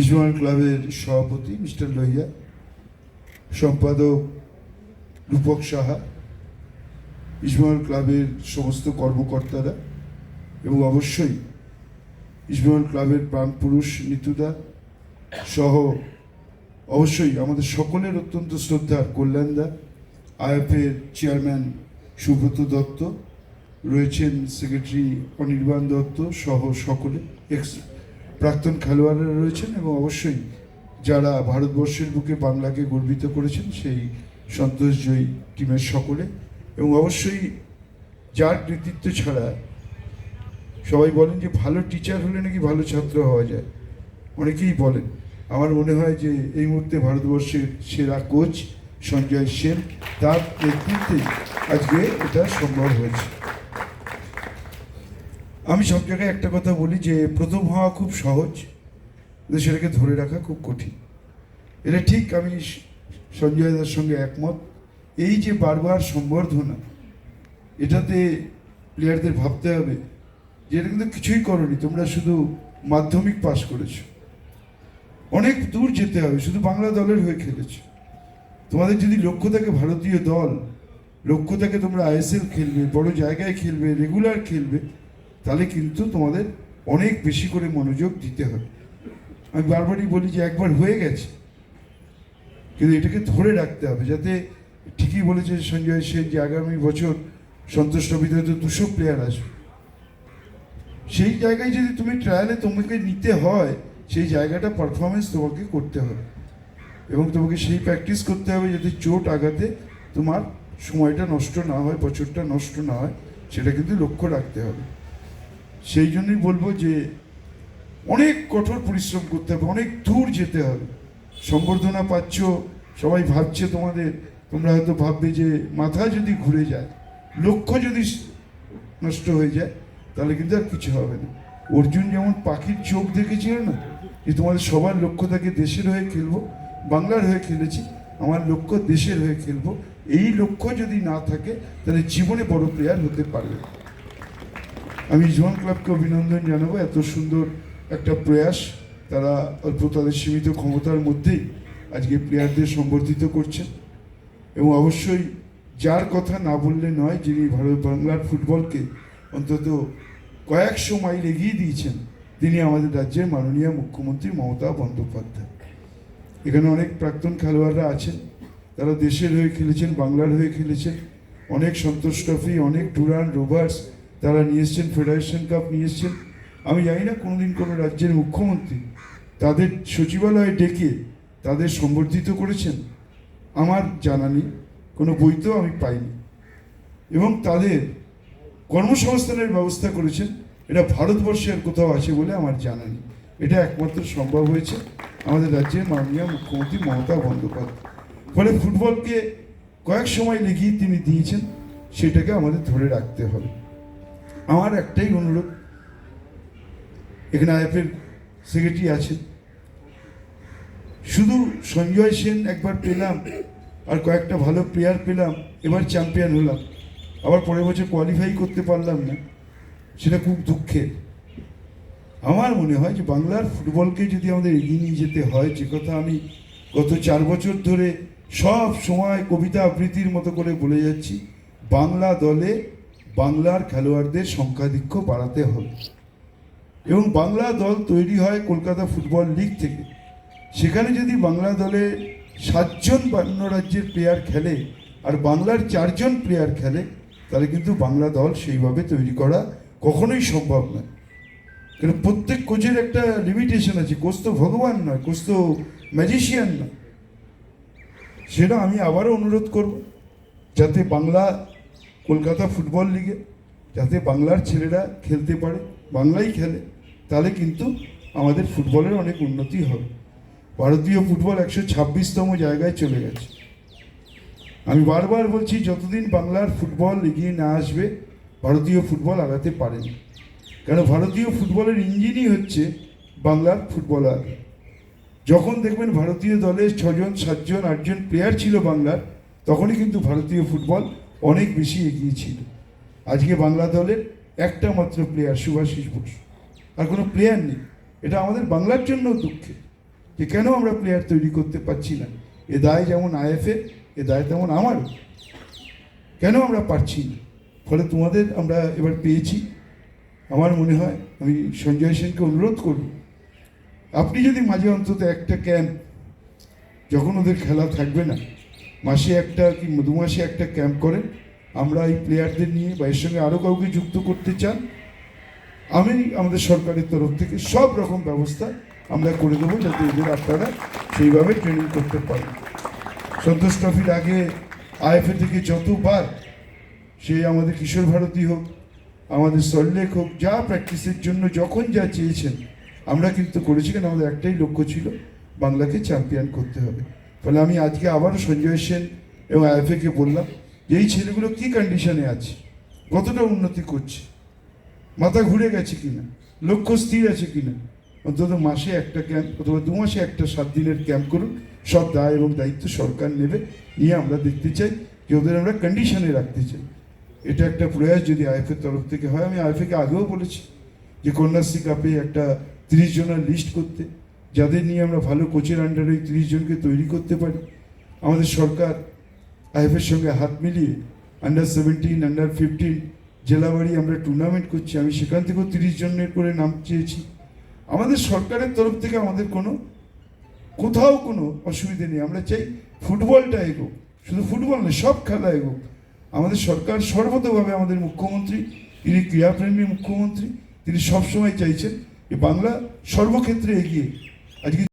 ইসমাইল ক্লাবের সভাপতি মিস্টার লোহিয়া, সম্পাদক রূপক সাহা ইসমাইল ক্লাবের সমস্ত কর্মকর্তারা এবং অবশ্যই ইসমাইল ক্লাবের প্রাণপুরুষ নিতুদা সহ অবশ্যই আমাদের সকলের অত্যন্ত শ্রদ্ধার কল্যাণদা আইএফের চেয়ারম্যান সুব্রত দত্ত, রয়েছেন সেক্রেটারি অনির্বাণ দত্ত সহ সকলে, এক্স প্রাক্তন খেলোয়াড়রা রয়েছেন এবং অবশ্যই যারা ভারতবর্ষের বুকে বাংলাকে গর্বিত করেছেন, সেই সন্তোষজয়ী টিমের সকলে। এবং অবশ্যই যার কৃতিত্ব ছাড়া সবাই বলেন যে ভালো টিচার হলে নাকি ভালো ছাত্র হওয়া যায়। অনেকেই বলেন। আমার মনে হয় যে এই মুহূর্তে ভারতবর্ষের সেরা কোচ সঞ্জয় সেন তার নেতৃত্বে আজকে এটা সম্ভব হয়েছে। আমি সব জায়গায় একটা কথা বলি যে প্রথম হওয়া খুব সহজ, কিন্তু সেটাকে ধরে রাখা খুব কঠিন। এটা ঠিক আমি সঞ্জয় দার সঙ্গে একমত। এই যে বারবার সম্বর্ধনা, এটাতে প্লেয়ারদের ভাবতে হবে যে এটা কিন্তু কিছুই করনি, তোমরা শুধু মাধ্যমিক পাস করেছ। অনেক দূর যেতে হবে, শুধু বাংলা দলের হয়ে খেলেছো। তোমাদের যদি লক্ষ্য থাকে ভারতীয় দল, লক্ষ্য থাকে তোমরা আইএসএল খেলবে, বড় জায়গায় খেলবে রেগুলার খেলবে তাহলে কিন্তু তোমাদের অনেক বেশি করে মনোযোগ দিতে হবে। আমি বারবারই বলি যে একবার হয়ে গেছে। কিন্তু এটাকে ধরে রাখতে হবে যাতে ঠিকই বলেছে সঞ্জয় সেন যে আগামী বছর সন্তোষ ট্রফিতে হয়তো দুশো প্লেয়ার আসবে। সেই জায়গায় যদি তুমি ট্রায়ালে তোমাকে নিতে হয়, সেই জায়গাটা পারফরমেন্স তোমাকে করতে হবে। এবং তোমাকে সেই প্র্যাকটিস করতে হবে যাতে চোট আঘাতে তোমার সময়টা নষ্ট না হয়, বছরটা নষ্ট না হয়, সেটা কিন্তু লক্ষ্য রাখতে হবে। সেই জন্যই বলব যে অনেক কঠোর পরিশ্রম করতে হবে, অনেক দূর যেতে হবে সম্বর্ধনা পাচ্ছ, সবাই ভাবছে তোমাদের, তোমরা হয়তো ভাববে যে মাথা যদি ঘুরে যায়, লক্ষ্য যদি নষ্ট হয়ে যায়, তাহলে কিন্তু আর কিছু হবে না অর্জুন যেমন পাখির চোখ দেখেছিল না, যে তোমাদের সবার লক্ষ্য থাকে দেশের হয়ে খেলব, বাংলার হয়ে খেলেছি, আমার লক্ষ্য দেশের হয়ে খেলব, এই লক্ষ্য যদি না থাকে, তাহলে জীবনে বড় প্লেয়ার হতে পারবে। আমি জোয়ান ক্লাবকে অভিনন্দন জানাব, এত সুন্দর একটা প্রয়াস তারা অল্প তাদের সীমিত ক্ষমতার মধ্যেই আজকে প্লেয়ারদের সম্বর্ধিত করছেন। এবং অবশ্যই যার কথা না বললে নয়, যিনি ভারত বাংলার ফুটবলকে অন্তত কয়েকশো মাইল এগিয়ে দিয়েছেন, তিনি আমাদের রাজ্যের মাননীয় মুখ্যমন্ত্রী মমতা বন্দ্যোপাধ্যায়। এখানে অনেক প্রাক্তন খেলোয়াড়রা আছেন, তারা দেশের হয়ে খেলেছেন, বাংলার হয়ে খেলেছেন। অনেক সন্তোষ ট্রফি, অনেক টুরান, রোভার্স তারা নিয়ে এসছেন ফেডারেশন কাপ নিয়ে এসছেন। আমি জানি না কোনোদিন কোনো রাজ্যের মুখ্যমন্ত্রী তাদের সচিবালয়ে ডেকে তাদের সম্বর্ধিত করেছেন। আমার জানা নেই, কোনো বইতেও আমি পাইনি। এবং তাদের কর্মসংস্থানের ব্যবস্থা করেছেন, এটা ভারতবর্ষে আর কোথাও আছে বলে আমার জানা নেই। এটা একমাত্র সম্ভব হয়েছে আমাদের রাজ্যের মাননীয় মুখ্যমন্ত্রী মমতা বন্দ্যোপাধ্যায়। ফলে ফুটবলকে কয়েক সময় লেগিয়ে তিনি দিয়েছেন, সেটাকে আমাদের ধরে রাখতে হবে। আমার একটাই অনুরোধ, এখানে আইএফের সেক্রেটারি আছেন। শুধু সঞ্জয় সেন একবার পেলাম, আর কয়েকটা ভালো প্লেয়ার পেলাম, এবার চ্যাম্পিয়ন হলাম। আবার পরের বছর কোয়ালিফাই করতে পারলাম না, সেটা খুব দুঃখের। আমার মনে হয় যে বাংলার ফুটবলকে যদি আমাদের এগিয়ে নিয়ে যেতে হয়, যে কথা আমি গত চার বছর ধরে সব সময় কবিতা আবৃত্তির মতো করে বলে যাচ্ছি, বাংলা দলে বাংলার খেলোয়াড়দের সংখ্যাধিক্য বাড়াতে হবে। এবং বাংলা দল তৈরি হয় কলকাতা ফুটবল লিগ থেকে। সেখানে যদি বাংলা দলে সাতজন অন্য রাজ্যের প্লেয়ার খেলে আর বাংলার চারজন প্লেয়ার খেলে, তাহলে কিন্তু বাংলা দল সেইভাবে তৈরি করা কখনোই সম্ভব নয়। কারণ প্রত্যেক কোচের একটা লিমিটেশন আছে। কোচ তো ভগবান নয়, কোচ তো ম্যাজিশিয়ান নয়। সেটা আমি আবারও অনুরোধ করব, যাতে বাংলা কলকাতা ফুটবল লিগে, যাতে বাংলার ছেলেরা খেলতে পারে, বাংলাই খেলে, তাহলে কিন্তু আমাদের ফুটবলের অনেক উন্নতি হবে। ভারতীয় ফুটবল একশো ছাব্বিশতম জায়গায় চলে গেছে। আমি বারবার বলছি, যতদিন বাংলার ফুটবল এগিয়ে না আসবে, ভারতীয় ফুটবল আগাতে পারেনি। কেন, ভারতীয় ফুটবলের ইঞ্জিনই হচ্ছে বাংলার ফুটবলার যখন দেখবেন ভারতীয় দলে ছজন, সাতজন, আটজন প্লেয়ার ছিল বাংলার, তখনই কিন্তু ভারতীয় ফুটবল অনেক বেশি এগিয়ে ছিল। আজকে বাংলা দলের একটা মাত্র প্লেয়ার সুভাষিস বোস। আর কোনো প্লেয়ার নেই। এটা আমাদের বাংলার জন্য দুঃখের যে কেন আমরা প্লেয়ার তৈরি করতে পারছি না। এ দায় যেমন আইএফএ, এ দায় তেমন আমারও। কেন আমরা পারছি না? ফলে তোমাদের আমরা এবার পেয়েছি। আমার মনে হয় আমি সঞ্জয় সেনকে অনুরোধ করব, আপনি যদি মাঝে অন্তত একটা ক্যাম্প যখন ওদের খেলা থাকবে না মাসে একটা কি দু মাসে একটা ক্যাম্প করেন। আমরা এই প্লেয়ারদের নিয়ে বা এর সঙ্গে আরও কাউকে যুক্ত করতে চান, আমি আমাদের সরকারের তরফ থেকে সব রকম ব্যবস্থা আমরা করে দেবো যাতে এদের আপনারা সেইভাবে ট্রেনিং করতে পারেন। সন্তোষ ট্রফির আগে আইএফএ থেকে যতবার সে আমাদের কিশোর ভারতী হোক, আমাদের সল্লেক হোক, যা প্র্যাকটিসের জন্য যখন যা চেয়েছেন, আমরা কিন্তু করেছি কেন আমাদের একটাই লক্ষ্য ছিল বাংলাকে চ্যাম্পিয়ন করতে হবে। ফলে আমি আজকে আবারও সঞ্জয় সেন এবং আইএফএকে বললাম যে এই ছেলেগুলো কী কন্ডিশনে আছে? কতটা উন্নতি করছে? মাথা ঘুরে গেছে কিনা? লক্ষ্য স্থির আছে কিনা? অন্তত মাসে একটা ক্যাম্প অথবা দু মাসে একটা সাত দিনের ক্যাম্প করুন সব দায় এবং দায়িত্ব সরকার নেবে। নিয়ে আমরা দেখতে চাই যে ওদের আমরা কন্ডিশনে রাখতে চাই। এটা একটা প্রয়াস যদি আইএফের তরফ থেকে হয়। আমি আইএফএকে আগেও বলেছি যে কন্যাশ্রী কাপে একটা তিরিশ জনের লিস্ট করতে। যাদের নিয়ে আমরা ভালো কোচের আন্ডারে তিরিশ জনকে তৈরি করতে পারি, আমাদের সরকার আইএফের সঙ্গে হাত মিলিয়ে আন্ডার সেভেন্টিন আন্ডার ফিফটিন জেলাবাড়ি আমরা টুর্নামেন্ট করছি। আমি সেখান থেকেও তিরিশ জনের করে নাম চেয়েছি। আমাদের সরকারের তরফ থেকে আমাদের কোনো, কোথাও কোনো অসুবিধে নেই। আমরা চাই ফুটবলটা এগোক। শুধু ফুটবল নয়, সব খেলা এগোক। আমাদের সরকার সর্বতভাবে আমাদের মুখ্যমন্ত্রী, তিনি ক্রীড়াপ্রেমী মুখ্যমন্ত্রী, তিনি সবসময় চাইছেন যে বাংলা সর্বক্ষেত্রে এগিয়ে আজকে